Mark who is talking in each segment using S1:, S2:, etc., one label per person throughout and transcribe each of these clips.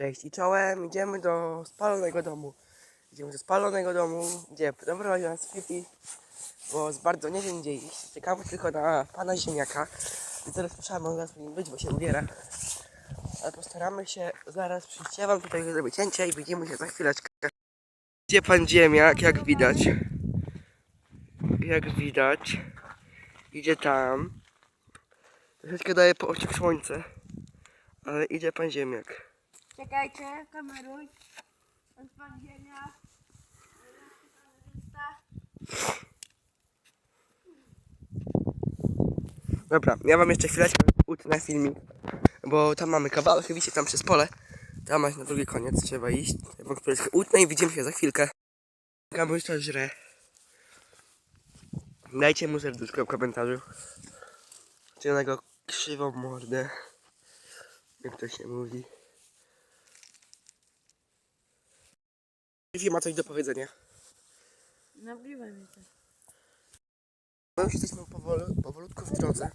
S1: Cześć i czołem, idziemy do spalonego domu. Idziemy do spalonego domu, gdzie prowadzi nas Fifi, bo jest bardzo nie wiem gdzie iść. Czekamy tylko na pana ziemniaka. I teraz słyszałem, on zaraz powinien być, bo się ubiera. Ale postaramy się zaraz przyjść. Ja wam tutaj zrobię cięcie i widzimy się za chwileczkę. Gdzie pan ziemniak, jak widać. Jak widać. Idzie tam. Troszeczkę daje po oczach słońce. Ale idzie pan ziemniak.
S2: Czekajcie, kameruj. Jest pan ziemia.
S1: Dobra, ja wam jeszcze chwileczkę utnę filmik, bo tam mamy kawałek, widzicie tam przez pole. Tam aż na drugi koniec trzeba iść. Ja chwileczkę utnę i widzimy się za chwilkę. Kamuś to żre. Dajcie mu serduszko w komentarzu. Czy na go krzywą mordę. Jak to się mówi. Fifi ma coś do powiedzenia.
S2: Nagrywaj mi to.
S1: My już jesteśmy powolu, powolutku w drodze.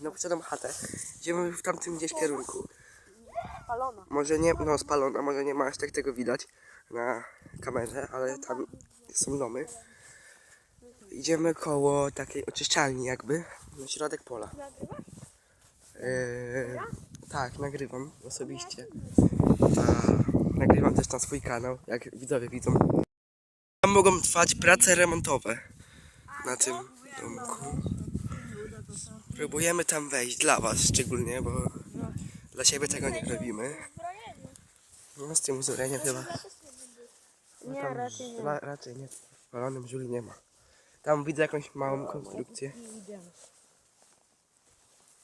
S1: Na posiadam chatę. Idziemy w tamtym gdzieś kierunku.
S2: Palona.
S1: Może nie, no spalona, może nie ma aż tak tego widać na kamerze, ale tam są domy. Idziemy koło takiej oczyszczalni jakby, na środek pola.
S2: Nagrywasz?
S1: Eee, tak, nagrywam osobiście. A, nagrywam też na swój kanał, jak widzowie widzą. Tam mogą trwać prace remontowe na tym domku. Próbujemy tam wejść, dla was szczególnie, bo dla siebie tego nie robimy. No z tym uzbrojeniem chyba. No
S2: Nie, raczej nie.
S1: Ra, raczej nie. W spalonym żuli nie ma. Tam widzę jakąś małą konstrukcję.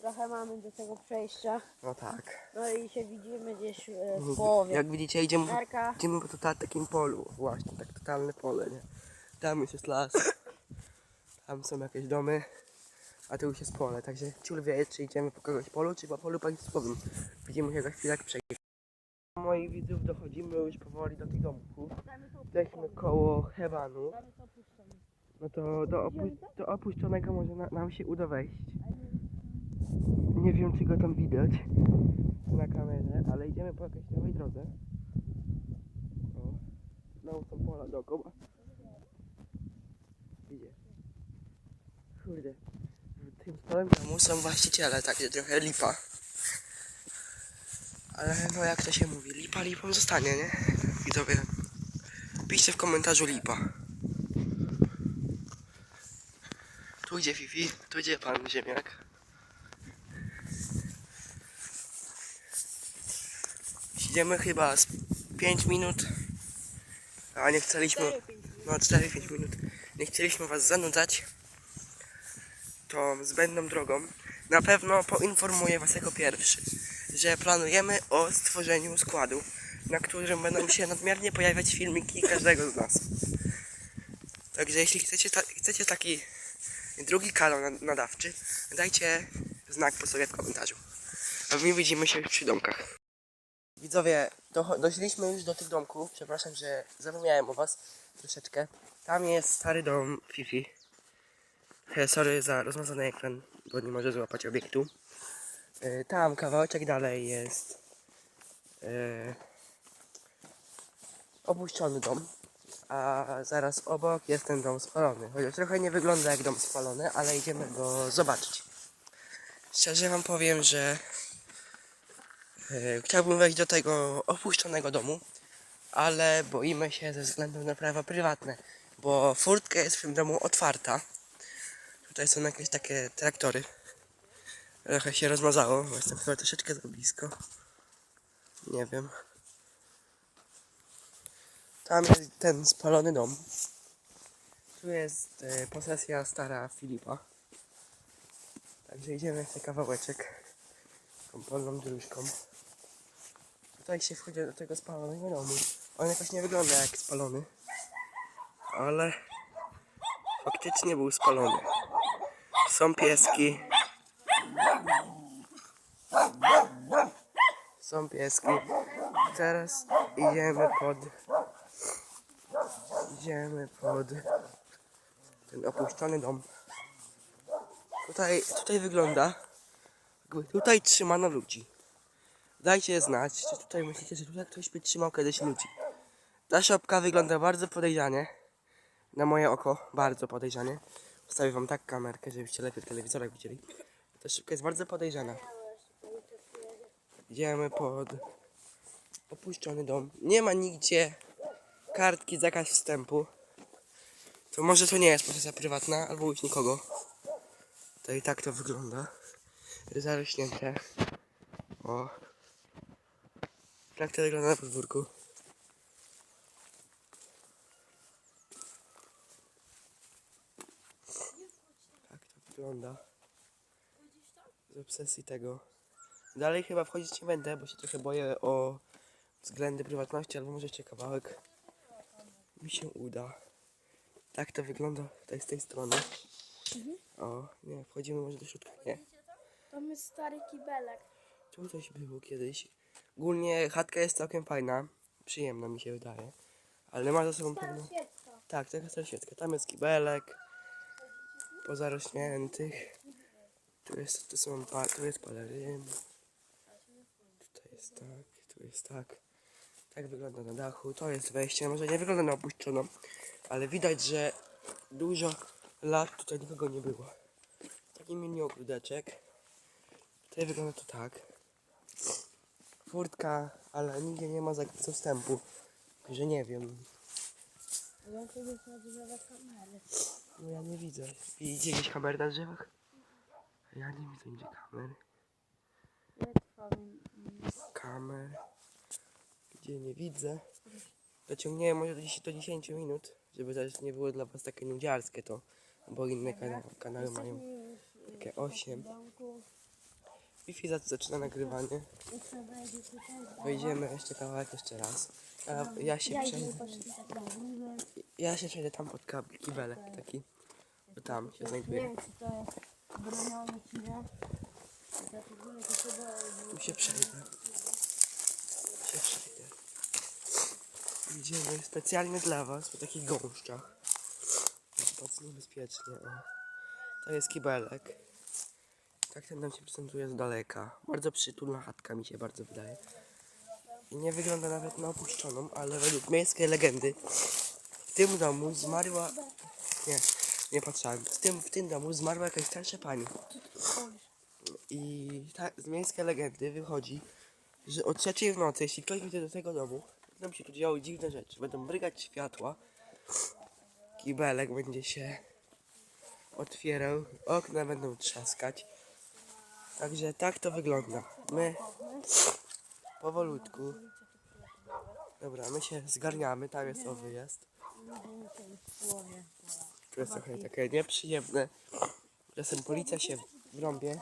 S2: Trochę mamy do tego przejścia.
S1: No tak.
S2: No i się widzimy gdzieś e, w połowie.
S1: Jak widzicie idziemy,
S2: Narka.
S1: idziemy po tota- takim polu. Właśnie, tak totalne pole, nie? Tam już jest las. Tam są jakieś domy. A tu już jest pole, także ciul wie, czy idziemy po kogoś polu, czy po polu państwowym. Widzimy się za chwilę, jak przejdziemy. Moi widzów dochodzimy już powoli do tych domków. Jesteśmy koło Hebanu. No to do, opu- do opuszczonego może na, nam się uda wejść. Nie wiem, czy go tam widać na kamerze, ale idziemy po jakiejś nowej drodze. O, znowu są pola dookoła. Idzie. Kurde. Tym stałym domu są właściciele, takie trochę lipa. Ale no jak to się mówi, lipa lipą zostanie, nie? Widzowie, piszcie w komentarzu lipa. Tu idzie Fifi, tu idzie pan ziemniak. Idziemy chyba z 5 minut, a nie chcieliśmy, no 4-5 minut, nie chcieliśmy was zanudzać tą zbędną drogą. Na pewno poinformuję was jako pierwszy, że planujemy o stworzeniu składu, na którym będą się nadmiernie pojawiać filmiki każdego z nas. Także jeśli chcecie, ta, chcecie taki drugi kanał nad- nadawczy, dajcie znak po sobie w komentarzu. A my widzimy się przy domkach. Widzowie, do, już do tych domków. Przepraszam, że zapomniałem o was troszeczkę. Tam jest stary dom Fifi. E, Sorry za rozmazany ekran, bo nie może złapać obiektu. E, Tam kawałeczek dalej jest e, opuszczony dom. A zaraz obok jest ten dom spalony. Chociaż trochę nie wygląda jak dom spalony, ale idziemy go zobaczyć. Szczerze wam powiem, że chciałbym wejść do tego opuszczonego domu, ale boimy się ze względu na prawa prywatne, bo furtka jest w tym domu otwarta. Tutaj są jakieś takie traktory. Trochę się rozmazało, bo jestem chyba troszeczkę za blisko. Nie wiem. Tam jest ten spalony dom. Tu jest e, posesja stara Filipa. Także idziemy jeszcze kawałeczek. Tą polną dróżką. Tutaj się wchodzi do tego spalonego domu. On jakoś nie wygląda jak spalony. Ale faktycznie był spalony. Są pieski. Są pieski. Teraz idziemy pod Idziemy pod ten opuszczony dom. Tutaj, tutaj wygląda, jakby tutaj trzymano ludzi. Dajcie znać, czy tutaj myślicie, że tutaj ktoś by trzymał kiedyś ludzi. Ta szopka wygląda bardzo podejrzanie. Na moje oko, bardzo podejrzanie. Wstawię wam tak kamerkę, żebyście lepiej w telewizorach widzieli. Ta szopka jest bardzo podejrzana. Idziemy pod opuszczony dom. Nie ma nigdzie kartki zakaz wstępu. To może to nie jest posesja prywatna, albo już nikogo. To i tak to wygląda. Zarośnięte. O. Tak to wygląda na podwórku. Tak to wygląda. Z obsesji tego. Dalej chyba wchodzić nie będę, bo się trochę boję o względy prywatności, albo może jeszcze kawałek mi się uda. Tak to wygląda tutaj z tej strony. O, nie, wchodzimy może do środka. Nie.
S2: Tam jest stary kibelek.
S1: Tu coś było kiedyś. Ogólnie chatka jest całkiem fajna. Przyjemna mi się wydaje. Ale ma za sobą.
S2: Świecka.
S1: Tak, taka staroświecka. Tam jest kibelek. Pozarośniętych. Tu jest, tu są, pa, tu jest paleryn. Tutaj jest tak, tu jest tak. Tak wygląda na dachu. To jest wejście. Może nie wygląda na opuszczoną, ale widać, że dużo lat tutaj nikogo nie było. Taki mini ogródeczek. Tutaj wygląda to tak. Furtka, ale nigdzie nie ma zakazu wstępu. Że nie wiem.
S2: Ja kiedyś nagrywała kamery.
S1: No ja nie widzę. Widzicie jakieś kamery na drzewach? Ja nie widzę nigdzie kamer.
S2: Nie trwam.
S1: Kamer. Gdzie nie widzę. Dociągniemy może do 10, do 10 minut, żeby też nie było dla was takie nudziarskie to. Bo inne kana kanały mają takie 8. Wi-Fi za- zaczyna nagrywanie. Wejdziemy jeszcze kawałek jeszcze raz. A ja się przejdę. Ja się przejdę tam pod kab- kibelek taki. Bo tam się znajduje. Tu się przejdę. Tu się przejdę. Idziemy specjalnie dla was po takich gąszczach. Bardzo niebezpiecznie. O. To jest kibelek. Tak ten nam się prezentuje z daleka. Bardzo przytulna chatka mi się bardzo wydaje. Nie wygląda nawet na opuszczoną, ale według miejskiej legendy w tym domu zmarła... Nie, nie patrzałem. W tym, w tym domu zmarła jakaś starsza pani. I tak z miejskiej legendy wychodzi, że o trzeciej w nocy, jeśli ktoś wyjdzie do tego domu, będą się tu działy dziwne rzeczy. Będą brygać światła, kibelek będzie się otwierał, okna będą trzaskać. Także tak to wygląda. My powolutku. Dobra, my się zgarniamy, tam jest o wyjazd. To jest trochę takie nieprzyjemne. Czasem policja się wrąbie.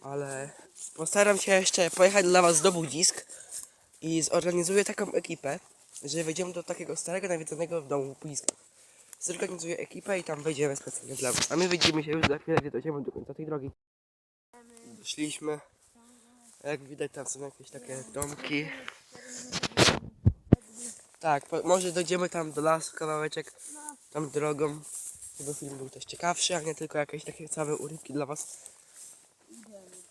S1: Ale postaram się jeszcze pojechać dla was do Budzisk i zorganizuję taką ekipę, że wejdziemy do takiego starego, nawiedzonego domu w Budziskach. Zorganizuję ekipę i tam wejdziemy specjalnie dla was. A my widzimy się już za chwilę, gdzie dojdziemy do końca tej drogi. Doszliśmy. Jak widać tam są jakieś takie domki. Tak, po, może dojdziemy tam do lasu kawałeczek, tam drogą, żeby film był też ciekawszy, a nie tylko jakieś takie same urywki dla was.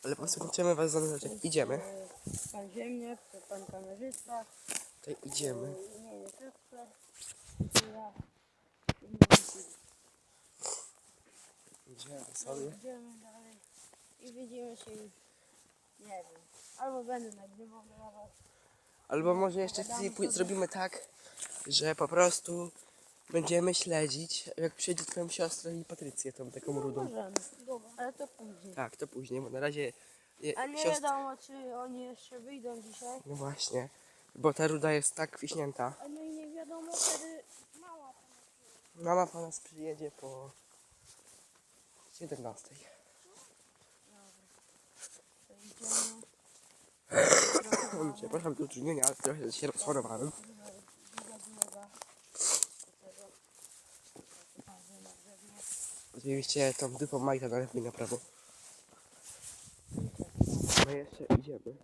S1: Ale po prostu chcemy was zanurzać, jak idziemy.
S2: Pan ziemniak, pan kamerzysta.
S1: To idziemy.
S2: Nie, nie.
S1: Idziemy sobie.
S2: Idziemy dalej. I widzimy się już. Nie wiem. Albo będę nagrywał dla was.
S1: Albo może jeszcze wtedy pój- zrobimy tak, że po prostu będziemy śledzić, jak przyjdzie twoją siostrę i Patrycję, tą taką rudą.
S2: Możemy. Ale to później.
S1: Tak, to później, bo na razie je,
S2: A nie
S1: siostra...
S2: wiadomo, czy oni jeszcze wyjdą dzisiaj.
S1: No właśnie, bo ta ruda jest tak kwiśnięta.
S2: A no i nie wiadomo, kiedy mała
S1: Mama po nas przyjedzie po 17.
S2: to idziemy.
S1: Przepraszam za utrudnienia, ale trochę się rozchorowałem.
S2: Do.
S1: Oczywiście tą dupą Majta na lewo i na prawo. My jeszcze idziemy.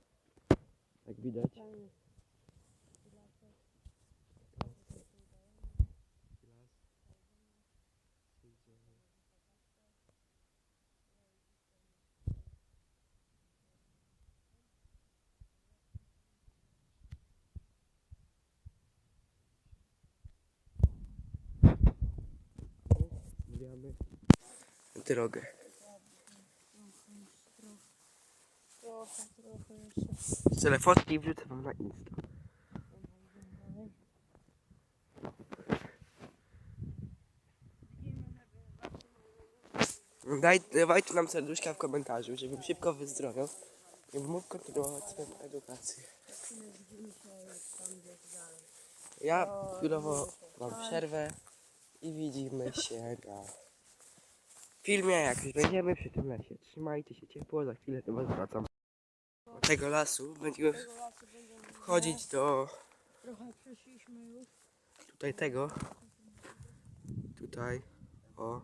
S1: Jak widać. Mijamy drogę.
S2: Trochę, trochę jeszcze.
S1: Strzelę fotki wrzucę wam na Insta. Daj, dawajcie nam serduszka w komentarzu, żebym szybko wyzdrowiał i mógł kontynuować swoją edukację. Ja chwilowo mam przerwę i widzimy się na filmie, jak już będziemy przy tym lesie. Trzymajcie się ciepło, za chwilę do was wracam. Do tego lasu będziemy wchodzić do
S2: Trochę przeszliśmy już.
S1: tutaj tego. Tutaj. O.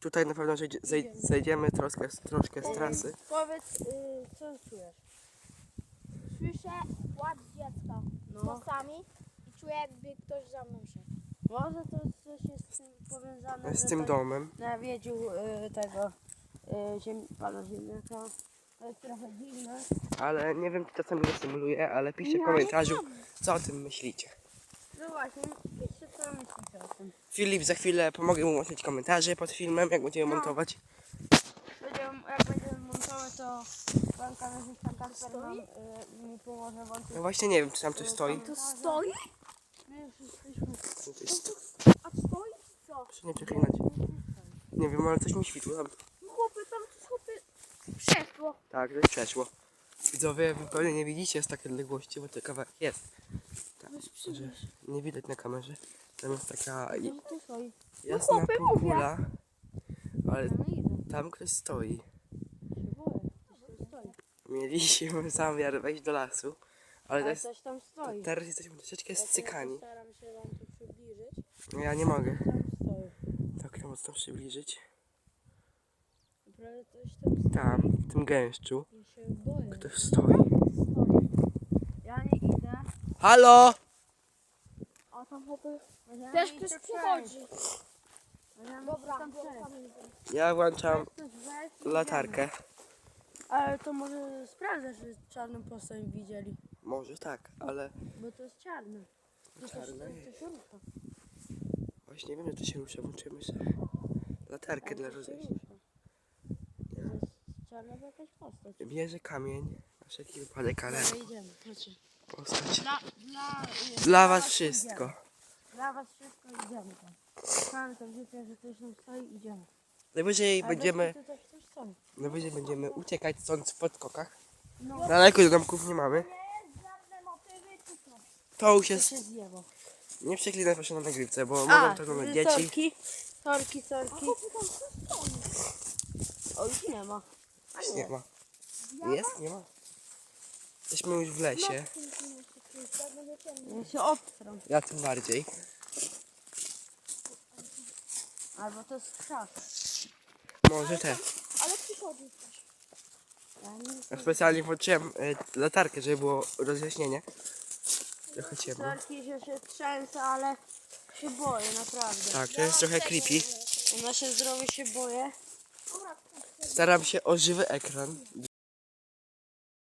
S1: Tutaj na pewno zejdzie- zej- zejdziemy troszkę, troszkę z trasy.
S2: Powiedz, y, co czujesz?
S3: Słyszę płacz dziecka
S2: No.
S3: głosami i czuję jakby ktoś za mną szedł.
S2: Może to coś jest z tym powiązane,
S1: Z
S2: że
S1: tym
S2: tak
S1: domem.
S2: nawiedził y, tego y, ziem, pana ziemniaka. To jest trochę dziwne.
S1: Ale nie wiem, czy czasami nie symuluję, ale piszcie w komentarzu, co o tym myślicie.
S2: No właśnie, piszcie co myślicie o tym.
S1: Filip, za chwilę pomogę mu łączyć komentarze pod filmem, jak będziemy montować.
S2: Będziemy, jak będziemy montować, to pan kamerzysta Kasper nam, y, mi pomoże włączyć.
S1: No właśnie nie wiem, czy tam coś stoi.
S3: To stoi?
S2: My już jesteśmy
S1: Co to jest?
S3: A stoi? Co?
S1: Proszę nie przeklinać. Nie wiem, ale coś mi świtło tam.
S3: Chłopy, tam to chłopy przeszło.
S1: Tak, coś przeszło. Widzowie, wy pewnie nie widzicie z takiej odległości, bo to kawałek jest. Tak, że nie widać na kamerze. Tam jest taka
S2: No to stoi.
S1: jasna
S3: chłopie,
S1: półkula, ale tam ktoś stoi.
S2: Coś.
S1: Mieliśmy zamiar wejść do lasu, ale
S2: Ale
S1: teraz,
S2: coś
S1: teraz jesteśmy troszeczkę scykani.
S2: Przybliżyć.
S1: No Ja nie mogę
S2: Stoi.
S1: tak mocno przybliżyć.
S2: Naprawdę coś tam
S1: w tym gęszczu,
S2: Ja się boję.
S1: ktoś stoi.
S2: Stoi. Ja nie idę.
S1: Halo!
S3: A tam chłopy też ktoś przychodzi. Dobra,
S2: tam.
S1: Ja włączam latarkę.
S2: Ale to może sprawdzę, czy czarną postać widzieli.
S1: Może tak, ale
S2: Bo to jest czarne. To coś,
S1: Czarne
S2: to,
S1: jest.
S2: rusza.
S1: Właśnie nie wiem, czy to się rusza. Włączymy sobie latarkę dla rozejścia.
S2: czarna jakaś postać.
S1: Bierze kamień, na wszelki wypadek, ale
S2: Dobra, idziemy. Chodźcie.
S1: postać.
S2: Dla, dla,
S1: Dla was wszystko.
S2: Idziemy. Dla was wszystko idziemy tam. Mamy to wiecie, że coś tam stoi, idziemy.
S1: Najwyżej
S2: Ale
S1: będziemy,
S2: weźmy tutaj coś stoi.
S1: najwyżej będziemy uciekać stąd w podkokach.
S2: No.
S1: Daleko do domków nie mamy.
S3: Nie jest żadne motywy, czy co?
S1: To już jest,
S2: się.
S1: Nie przeklinaj proszę na nagrywce, bo mogą to oglądać dzieci.
S3: Tam co stoi?
S2: O, już nie ma.
S1: Już nie ma. Jest? Nie ma. Jesteśmy już w lesie.
S2: Ja się obstram.
S1: Ja tym bardziej.
S2: Albo to jest krzak.
S1: Może też.
S3: Ale przychodzi ktoś.
S2: Ja nie
S1: Ja specjalnie włączyłem y, latarkę, żeby było rozjaśnienie. Trochę ciemno.
S2: Sorki się, się trzęsę, ale się boję, naprawdę.
S1: Tak, to jest trochę creepy.
S2: O nasze zdrowie się boję.
S1: Staram się o żywy ekran